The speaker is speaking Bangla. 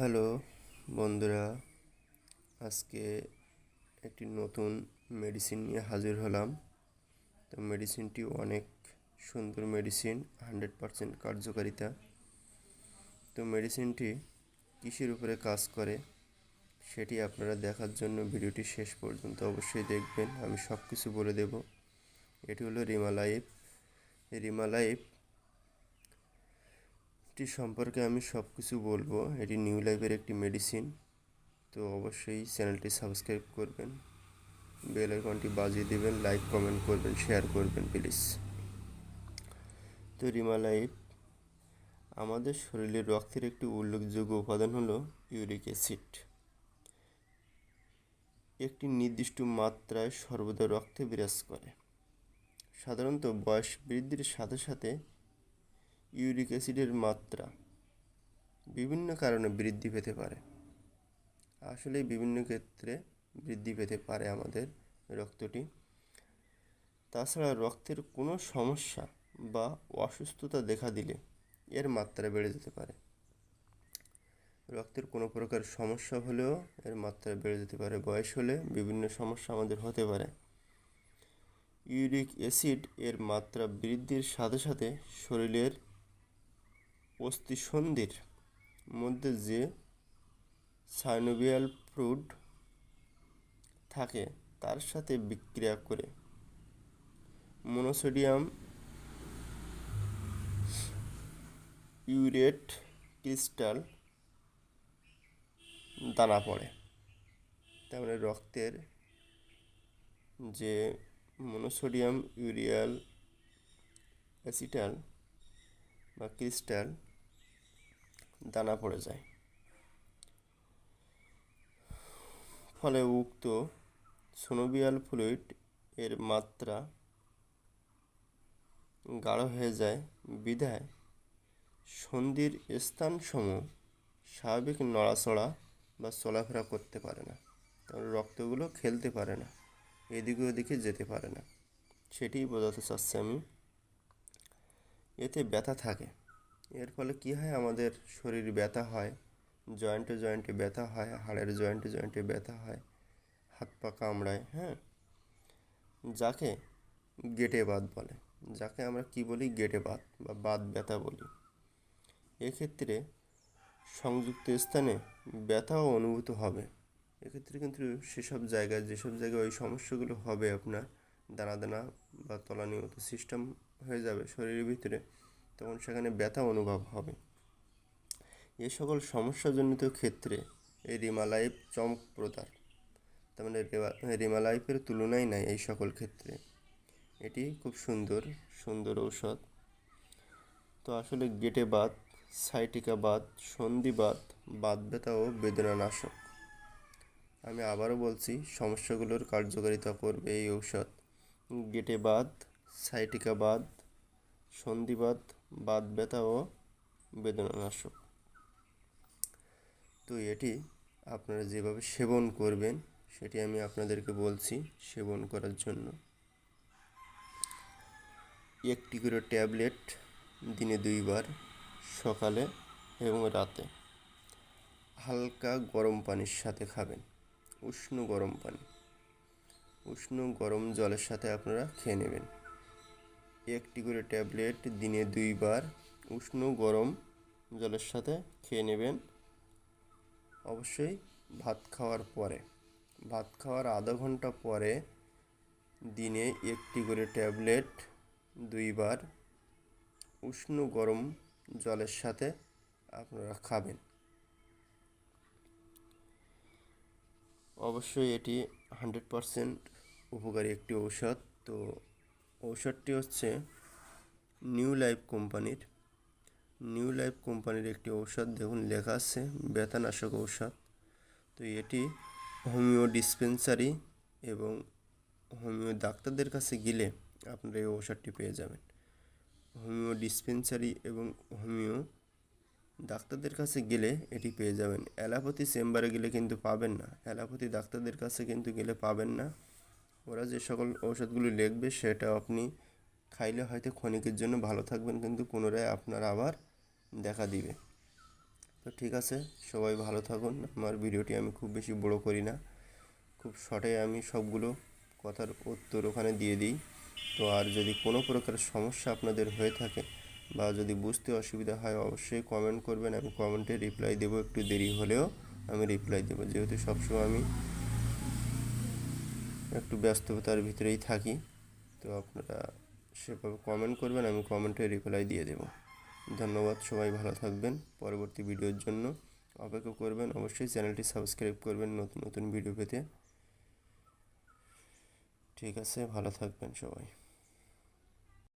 হ্যালো বন্ধুরা, আজকে একটি নতুন মেডিসিন নিয়ে হাজির হলাম। তো মেডিসিনটি অনেক সুন্দর মেডিসিন হান্ড্রেড পারসেন্ট কার্যকারিতা। তো মেডিসিনটি কিসের উপরে কাজ করে সেটি আপনারা দেখার জন্য ভিডিওটি শেষ পর্যন্ত অবশ্যই দেখবেন। আমি সব কিছু বলে দেব। এটি হলো রিমালাইফ রিমালাইফ এটি সম্পর্কে আমি সব কিছু বলব। এটি নিউ লাইফের একটি মেডিসিন তো অবশ্যই চ্যানেলটি সাবস্ক্রাইব করবেন। বেল আইকনটি বাজিয়ে দেবেন লাইক কমেন্ট করবেন শেয়ার করবেন প্লিজ তো রিমা লাইফ, আমাদের শরীরের রক্তের একটি উল্লেখযোগ্য উপাদান হলো ইউরিক অ্যাসিড একটি নির্দিষ্ট মাত্রায় সর্বদা রক্তে বিরাজ করে। সাধারণত বয়স বৃদ্ধির সাথে সাথে ইউরিক অ্যাসিডের মাত্রা বিভিন্ন কারণে বৃদ্ধি পেতে পারে। আসলে বিভিন্ন ক্ষেত্রে বৃদ্ধি পেতে পারে আমাদের রক্তটি। তাছাড়া রক্তের কোনো সমস্যা বা অসুস্থতা দেখা দিলে এর মাত্রা বেড়ে যেতে পারে। রক্তের কোনো প্রকার সমস্যা হলেও এর মাত্রা বেড়ে যেতে পারে। বয়স হলে বিভিন্ন সমস্যা আমাদের হতে পারে। ইউরিক অ্যাসিড এর মাত্রা বৃদ্ধির সাথে সাথে শরীরের অস্থিসন্ধির মধ্যে যে সাইনোভিয়াল ফ্লুইড থাকে, তার সাথে বিক্রিয়া করে। মনোসোডিয়াম ইউরেট ক্রিস্টাল দানা পড়ে। তার মানে রক্তের যে মনোসোডিয়াম ইউরিয়াল অ্যাসিটাল বা ক্রিস্টাল দানা পড়ে যায়। ফলে উক্ত সোনোবিয়াল ফ্লুইড এর মাত্রা গাঢ় হয়ে যায়। বিধায় সন্ধির স্থানসমূহ স্বাভাবিক নড়াচড়া বা চলাফেরা করতে পারে না। কারণ রক্তগুলো খেলতে পারে না, এদিকে ওদিকে যেতে পারে না। সেটিই বোঝাতে চাচ্ছি আমি। এতে ব্যথা থাকে। এর ফলে কী হয়? আমাদের শরীর ব্যথা হয়, জয়েন্টে জয়েন্টে ব্যথা হয়, হাড়ের জয়েন্টে জয়েন্টে ব্যথা হয়, হাত পা কামড়ায় হ্যাঁ? যাকে গেটে বাত বলে। যাকে আমরা কি বলি? গেটে বাত বা বাত ব্যথা বলি। এক্ষেত্রে সংযুক্ত স্থানে ব্যথাও অনুভূত হবে। এক্ষেত্রে কিন্তু সেসব জায়গায়, যেসব জায়গায় ওই সমস্যাগুলো হবে আপনার, দানা দানা বা তলানিয়ত সিস্টেম হয়ে যাবে শরীরের ভিতরে তখন সেখানে ব্যথা অনুভব হবে। এ সকল সমস্যাজনিত ক্ষেত্রে এই রিমালাইফ চমকপ্রদার। তার মানে রিমালাইফের তুলনাই নাই এই সকল ক্ষেত্রে। এটি খুব সুন্দর সুন্দর ঔষধ। তো আসলে গেটে বাত, সাইটিকা বাত সন্ধিবাত বাত ব্যথা ও বেদনানাশক। আমি আবারও বলছি, সমস্যাগুলোর কার্যকারিতা করবে এই ঔষধ। গেটে বাত, সাইটিকা বাত সন্ধিবাত বাত ব্যথা ও বেদনানাশক। তো এটি আপনারা যেভাবে সেবন করবেন, সেটি আমি আপনাদেরকে বলছি সেবন করার জন্য। একটি করে ট্যাবলেট দিনে দুইবার, সকালে এবং রাতে। হালকা গরম পানির সাথে খাবেন, উষ্ণ গরম পানি। উষ্ণ গরম জলের সাথে আপনারা খেয়ে নেবেন। একটি করে ট্যাবলেট দিনে দুইবার উষ্ণ গরম জলের সাথে খেয়ে নেবেন। অবশ্যই ভাত খাওয়ার পরে। ভাত খাওয়ার আধা ঘণ্টা পরে দিনে একটি করে ট্যাবলেট দুইবার উষ্ণ গরম জলের সাথে আপনারা খাবেন। অবশ্যই এটি হান্ড্রেড পারসেন্ট উপকারী একটি ঔষধ। তো ঔষধটি হচ্ছে নিউ লাইফ কোম্পানির। নিউ লাইফ কোম্পানির একটি ঔষধ, দেখুন লেখা আছে, ব্যথানাশক ঔষধ। তো এটি হোমিও ডিসপেন্সারি এবং হোমিও ডাক্তারদের কাছে গেলে আপনারা এই ঔষধটি পেয়ে যাবেন। হোমিও ডিসপেন্সারি এবং হোমিও ডাক্তারদের কাছে গেলে এটি পেয়ে যাবেন। অ্যালোপ্যাথি চেম্বারে গেলে কিন্তু পাবেন না। অ্যালোপ্যাথি ডাক্তারদের কাছে কিন্তু গেলে পাবেন না। ওরা যে সকল ঔষধগুলি লিখবে সেটা আপনি খাইলে হয়তো ক্ষণিকের জন্য ভালো থাকবেন, কিন্তু পুনরায় আপনার আবার দেখা দিবে। তো ঠিক আছে, সবাই ভালো থাকুন। আমার ভিডিওটি আমি খুব বেশি বড় করি না। খুব শর্টে আমি সবগুলো কথার উত্তর ওখানে দিয়ে দিই। তো আর যদি কোনো প্রকার সমস্যা আপনাদের হয়ে থাকে বা যদি বুঝতে অসুবিধা হয়, অবশ্যই কমেন্ট করবেন। আমি কমেন্টে রিপ্লাই দেবো। একটু দেরি হলেও আমি রিপ্লাই দেবো। যেহেতু সবসময় আমি একটু ব্যস্ততার ভিতরেই থাকি। তো আপনারা সেভাবে কমেন্ট করবেন, আমি কমেন্টে রিপ্লাই দিয়ে দেব। ধন্যবাদ, সবাই ভালো থাকবেন। পরবর্তী ভিডিওর জন্য অপেক্ষা করবেন। অবশ্যই চ্যানেলটি সাবস্ক্রাইব করবেন নতুন নতুন ভিডিও পেতে। ঠিক আছে, ভালো থাকবেন সবাই।